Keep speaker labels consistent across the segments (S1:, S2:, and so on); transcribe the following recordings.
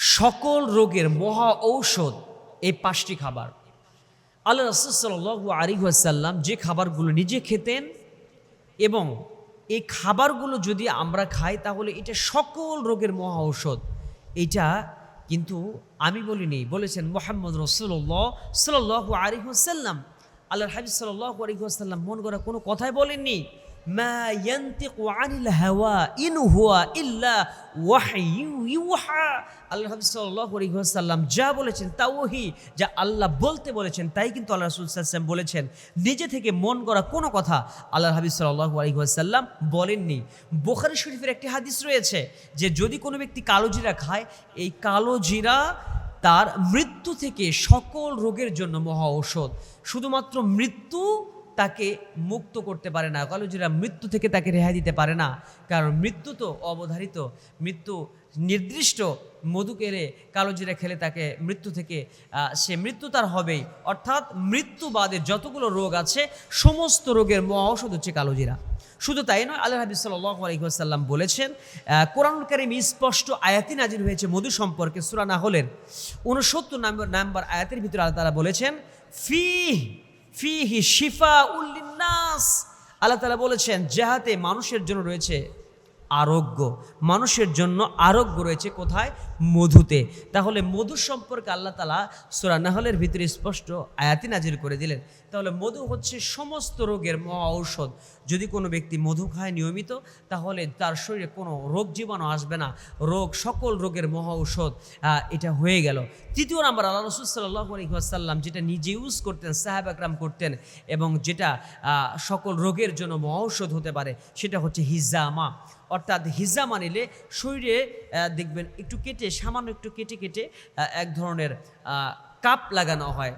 S1: সকল রোগের মহা ঔষধ এই পাঁচটি খাবার। আল্লাহ রসুল সাল্লাহ আলিহাসাল্লাম যে খাবারগুলো নিজে খেতেন এবং এই খাবারগুলো যদি আমরা খাই তাহলে এটা সকল রোগের মহা ঔষধ। এটা কিন্তু আমি বলিনি, বলেছেন মোহাম্মদ রসুল্লাহ সাল্লাহ আলিহাসাল্লাম আল্লাহ হাবিব সাল্লাহ আলিহাসাল্লাম মন করা কোনো কথাই বলেননি। হুয়া ইল্লা যা বলেছেন তা ওহি, যা আল্লাহ বলতে বলেছেন তাই কিন্তু আল্লাহ রাসূল সাল্লাল্লাহু বলেছেন। নিজে থেকে মন করা কোনো কথা আল্লাহ হাবিব সাল্লাল্লাহু আলাইহি ওয়াসাল্লাম বলেননি। বুখারী শরীফের একটি হাদিস রয়েছে যে যদি কোনো ব্যক্তি কালো জিরা খায়, এই কালো জিরা তার মৃত্যু থেকে সকল রোগের জন্য মহা ঔষধ। শুধুমাত্র মৃত্যু তাকে মুক্ত করতে পারে না। কালোজিরা মৃত্যু থেকে তাকে রেহাই দিতে পারে না। কারণ মৃত্যু তো অবধারিত। মৃত্যু নির্দিষ্ট মধু কেড়ে কালোজিরা খেলে তাকে মৃত্যু থেকে সে মৃত্যু তার হবেই। অর্থাৎ মৃত্যু বাদে যতগুলো রোগ আছে, সমস্ত রোগের মহা ঔষধ হচ্ছে কালোজিরা। শুধু তাই নয় আল্লাহ হাবিব আলহিহাসাল্লাম বলেছেন কোরআনুল কারিম স্পষ্ট আয়াতি নাজির হয়েছে মধু সম্পর্কে সুরা না হলেন উনসত্তর নম্বর নাম্বার আয়াতের ভিতরে আল্লাহ তালা বলেছেন ফি ফিহি শিফা উল্লিনাস আল্লাহ তালা বলেছেন যাহাতে মানুষের জন্য রয়েছে আরোগ্য। মানুষের জন্য আরোগ্য রয়েছে কোথায়? মধুতে। তাহলে মধু সম্পর্কে আল্লাহ তালা সুরা নাহলের ভিতরে স্পষ্ট আয়াতি নাজির করে দিলেন। তাহলে মধু হচ্ছে সমস্ত রোগের মহা ঔষধ যদি কোনো ব্যক্তি মধু খায় নিয়মিত, তাহলে তার শরীরে কোনো রোগ জীবাণু আসবে না। রোগ, সকল রোগের মহা ঔষধ এটা হয়ে গেল। তৃতীয় নাম্বার, আল্লাহ রসুল সাল্লাহ আলহিহাসাল্লাম যেটা নিজে ইউজ করতেন সাহেব আকরাম করতেন এবং যেটা সকল রোগের জন্য মহা ঔষধ হতে পারে, সেটা হচ্ছে হিজামা অর্থাৎ হিজামা নিলে শরীরে দেখবেন একটু কেটে, সামান্য একটু কেটে কেটে এক ধরনের কাপ লাগানো হয়।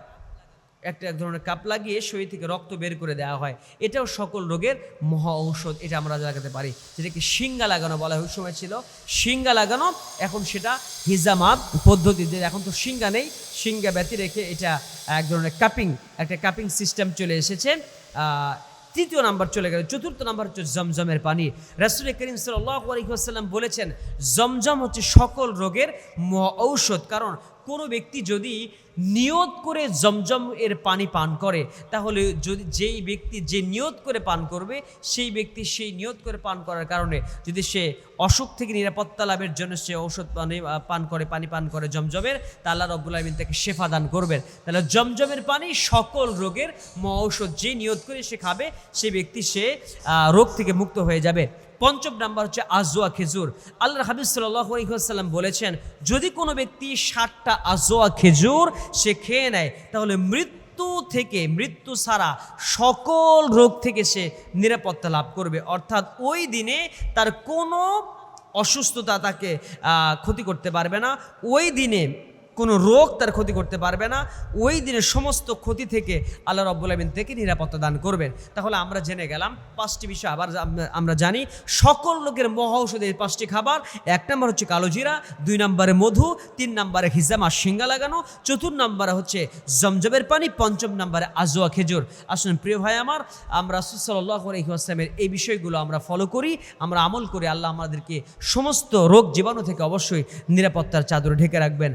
S1: একটা এক ধরনের কাপ লাগিয়ে শরীর থেকে রক্ত বের করে দেওয়া হয়। এটাও সকল রোগের মহা ঔষধ, এটা আমরা লাগাতে পারি। যেটাকে শিঙ্গা লাগানো বলা হয় সময় ছিল। শিঙ্গা লাগানো, এখন সেটা হিজামা পদ্ধতিতে, এখন তো শিঙ্গা নেই। শিঙ্গা ব্যতি রেখে এটা এক ধরনের কাপিং, একটা কাপিং সিস্টেম চলে এসেছে। তৃতীয় নাম্বার চলে গেল, চতুর্থ নাম্বার হচ্ছে জমজমের পানি। রাসুল করিম সাল্লাহ আলহিহাসাল্লাম বলেছেন, জমজম হচ্ছে সকল রোগের ঔষধ কারণ কোনো ব্যক্তি যদি নিয়ত করে জমজম এর পানি পান করে, তাহলে যদি যেই ব্যক্তি যে নিয়ত করে পান করবে, সেই ব্যক্তি সেই নিয়ত করে পান করার কারণে যদি সে অসুখ থেকে নিরাপত্তা লাভের জন্য সে ঔষধ পানি পান করে, পানি পান করে জমজমের, তা আল্লাহ রব্বুল আলমিন তাকে শেফা দান করবেন। তাহলে জমজমের পানি সকল রোগের ঔষধ যে নিয়ত করে সে খাবে, সে ব্যক্তি সে রোগ থেকে মুক্ত হয়ে যাবে। পঞ্চম নাম্বার হচ্ছে আজোয়া খেজুর। আল্লাহ হাবিব সাল্লাম বলেছেন, যদি কোনো ব্যক্তি ষাটটা আজোয়া খেজুর সে খেয়ে নেয়, তাহলে মৃত্যু থেকে, মৃত্যু ছাড়া সকল রোগ থেকে সে নিরাপত্তা লাভ করবে। অর্থাৎ ওই দিনে তার কোনো অসুস্থতা তাকে ক্ষতি করতে পারবে না। ওই দিনে কোনো রোগ তার ক্ষতি করতে পারবে না। ওই দিনের সমস্ত ক্ষতি থেকে আল্লাহ রব্বুল আলমিন থেকে নিরাপত্তা দান করবেন। তাহলে আমরা জেনে গেলাম, পাঁচটি বিষয় আবার আমরা- জানি। সকল লোকের মহা ঔষধের এই পাঁচটি খাবার, এক নম্বর হচ্ছে কালো জিরা, দুই নম্বরে মধু, তিন নম্বরে হিজামা শিঙ্গা লাগানো, চতুর্থ নম্বরে হচ্ছে জমজমের পানি, পঞ্চম নম্বরে আজোয়া খেজুর। আসুন প্রিয় ভাই আমার, আমরা সুসাল্লাহ আসলামের এই বিষয়গুলো আমরা ফলো করি, আমরা আমল করি আল্লাহ আমাদেরকে সমস্ত রোগ জীবাণু থেকে অবশ্যই নিরাপত্তার চাদরে ঢেকে রাখবেন।